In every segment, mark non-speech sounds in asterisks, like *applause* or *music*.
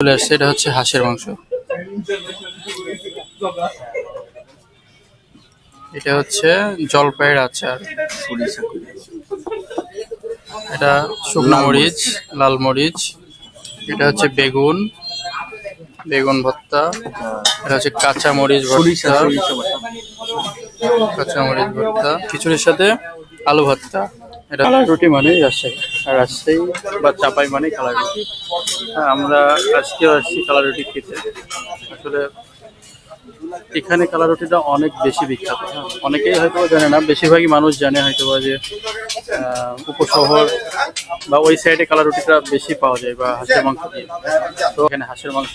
চলে আসছে এটা হচ্ছে হাঁসের মাংস। এটা হচ্ছে জলপাইয়ের আচার। এটা শুকনো মরিচ লাল মরিচ। এটা হচ্ছে বেগুন বেগুন ভর্তা। এটা হচ্ছে কাঁচা মরিচ ভর্তা। কাঁচা মরিচ ভর্তা। খিচুড়ির সাথে আলু ভর্তা। এটা কালার রুটি মানে রাজশাহী। আর রাজশাহী বা চাপাই মানে কালার রুটি। হ্যাঁ, আমরা আজকেও আসছি কালার রুটি খেতে। আসলে এখানে কালার রুটিটা অনেক বেশি বিখ্যাত। হ্যাঁ। অনেকেই হয়তো জানে না বেশিরভাগই মানুষ জানে হয়তো বা যে উপশহর বা ওই সাইডে কালার রুটিটা বেশি পাওয়া যায় বা হাঁসের মাংস দিয়ে। তো এখানে হাঁসের মাংস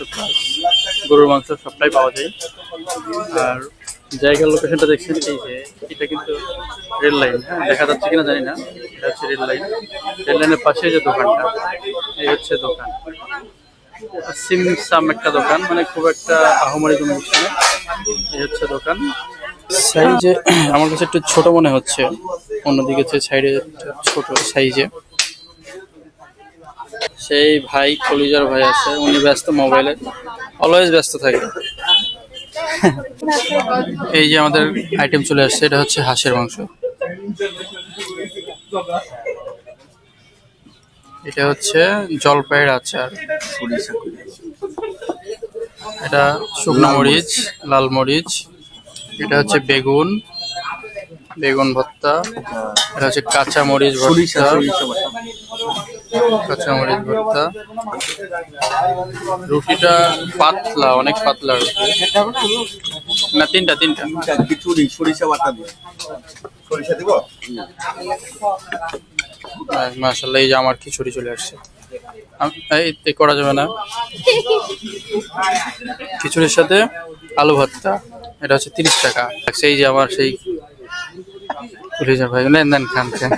গরুর মাংস সবটাই পাওয়া যায়। আর জায়গার লোকেশনটা দেখছেন এই যে এটা কিন্তু রেল লাইন হ্যাঁ দেখা যাচ্ছে কিনা জানি না এটা হচ্ছে রেল লাইন রেল লাইনের পাশে যে দোকানটা এই হচ্ছে দোকান। সিমসাম একটা দোকান মানে খুব একটা আহমারি কোনো কিছু না এই হচ্ছে দোকান। সাইজে আমার কাছে একটু ছোট মনে হচ্ছে। অন্যদিকে যে সাইডে ছোট সাইজে। সেই ভাই কলিজার ভাই আছে উনি ব্যস্ত মোবাইলে অলওয়েজ ব্যস্ত থাকে। *laughs* এই যে আমাদের আইটেম চলে আসছে এটা হচ্ছে হাঁসের মাংস। এটা হচ্ছে জলপাইয়ের আচার। এটা শুকনো মরিচ লাল মরিচ। এটা হচ্ছে বেগুন বেগুন ভর্তা। এটা হচ্ছে কাঁচা মরিচ ভর্তা। কাঁচা মরিচ ভর্তা রুটিটা পাতলা অনেক পাতলা রুটি। না তিনটা তিনটা। খিচুড়ি সরিষা বাটা দিয়ে। সরিষা দিব? মাসাল্লাহ এই যে আমার খিচুড়ি চলে আসছে। এই এই করা যাবে না। খিচুড়ির সাথে আলু ভর্তা এটা হচ্ছে তিরিশ টাকা। সেই যে আমার সেই পুলিশের ভাই নেন নেন খান খান।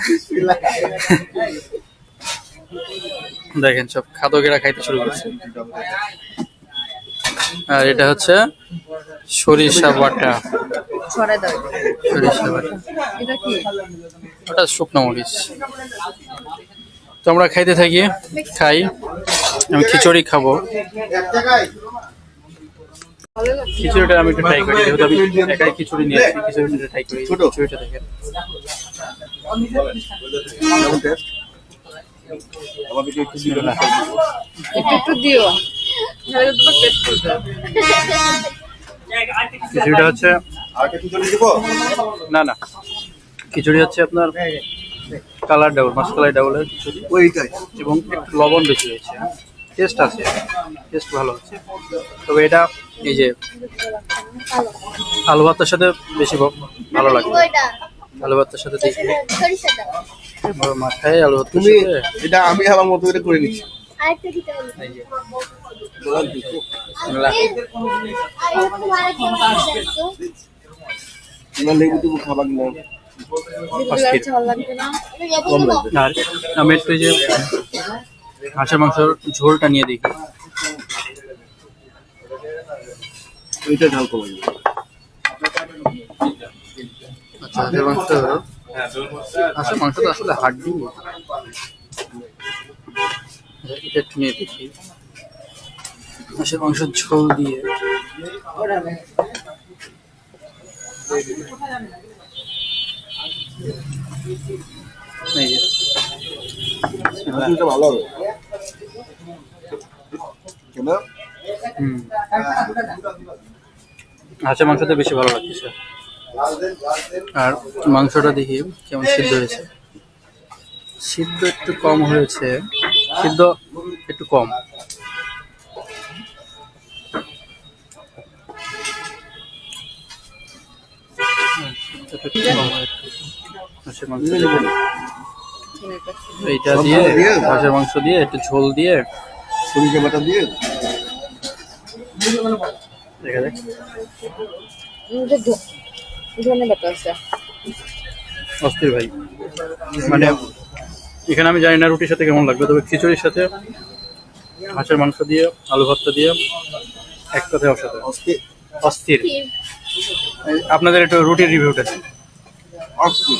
দেখেন সব খাদকেরা খাইতে শুরু করছে। আর এটা হচ্ছে সরিষা বাটা। সরিষা বাটা। এটা ওটা শুকনো মরিচ। তো আমরা খাইতে থাকি খাই। আমি খিচুড়ি খাব। খিচুড়িটা আমি একটু ট্রাই করি যেহেতু আমি একাই খিচুড়ি নিয়েছি খিচুড়িটা ট্রাই করি। খিচুড়িটা দেখেন। একটু একটু দিও। খিচুড়িটা হচ্ছে আর একটু খিচুড়ি দিব? না না। খিচুড়ি হচ্ছে আপনার কালার ডাউল মাসকালাই ডাউলের খিচুড়ি। ওইটাই। এবং একটু লবণ বেশি হয়েছে টেস্ট আছে। টেস্ট ভালো আছে তবে এটা এই যে আলু ভাতের সাথে বেশি ভালো লাগে। আলু ভাতের সাথে দেখি মাথায় আলু তুমি এটা আমি আমার মতো করে করে নিচ্ছি। আরেকটা দিতে হবে। এই যে। তোরা দিছো বিসমিল্লাহ। লেবু টেবু খাবা কিনা অস্থির। ভালো লাগবে না। আর আমি একটু যে হাঁসের মাংসের ঝোলটা নিয়ে দেখি। ওইটা ঝাল কমাই আচ্ছা হাঁসের মাংস হাঁসের মাংসটা তো আসলে হাড্ডি এটা একটু নিয়ে দেখি। হাঁসের মাংসের ঝোল দিয়ে। ভালো হবে। হুম। হাঁসের মাংসতে বেশি ভালো লাগতেছে। আর মাংসটা দেখি কেমন সিদ্ধ হয়েছে। সিদ্ধ একটু কম হয়েছে সিদ্ধ একটু কম। এইটা দিয়ে দিয়ে? হাঁসের মাংস দিয়ে একটু ঝোল দিয়ে। সরিষা বাটা দিয়ে? দেখা যাক। ধন্যবাদ আছে। অস্থির ভাই। মানে এখানে আমি জানি না রুটির সাথে কেমন লাগবে তবে খিচুড়ির সাথে হাঁসের মাংস দিয়ে আলু ভর্তা দিয়ে এক কথায় অসাধারণ। অস্থির। অস্থির। আপনাদের একটু রুটির রিভিউটা অস্থির।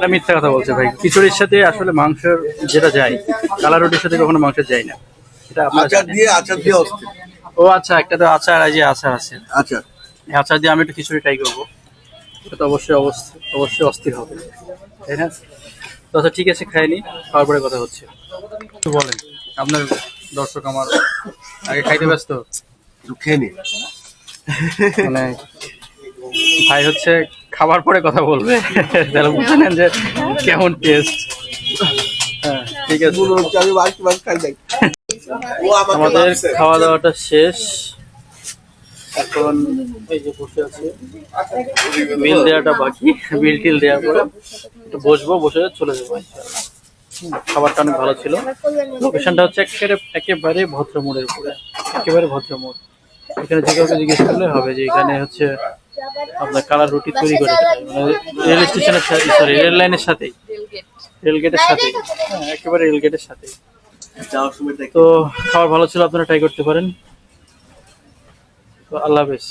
না মিথ্যা কথা বলছে ভাই। খিচুড়ির সাথে আসলে মাংসের যেটা যায় কালা রুটির সাথে কখনো মাংসের যায় না। এটা আচার দিয়ে আচার দিয়ে অস্থির। ও আচ্ছা একটা তো আচার এই যে আচার আছে। আচার। আচার দিয়ে আমি একটু খিচুড়ি ট্রাই করব। এটা তো অবশ্যই অবশ্যই অস্থির হবে। তাই না? তো আচ্ছা ঠিক আছে খাইনি। খাওয়ার পরে কথা হচ্ছে। একটু বলেন আপনার দর্শক আমার আগে খাইতে ব্যস্ত? খেয়ে মানে ভাই হচ্ছে খাবার পরে কথা বলবে। তাহলে বুঝে নেন যে কেমন টেস্ট হ্যাঁ ঠিক আছে। আমাদের খাওয়া দাওয়াটা শেষ। এখন এই যে বসে আছে। বিল দেওয়াটা বাকি, বিল টিল দেওয়ার পরে বসবো, বসে চলে যাব খাবারটা অনেক ভালো ছিল। লোকেশনটা হচ্ছে একেবারে একেবারে ভদ্রমোড়ের উপরে, একেবারে ভদ্রমোড়। এখানে যে কাউকে জিজ্ঞেস করলে হবে যে এখানে হচ্ছে আপনার কালার রুটি তৈরি করে। মানে রেল স্টেশনের সরি রেল লাইনের সাথেই। রেল গেটের সাথেই। হ্যাঁ একেবারে রেল গেটের সাথেই। তো খাবার ভালো ছিল আপনারা ট্রাই করতে পারেন। তো আল্লাহ হাফেজ।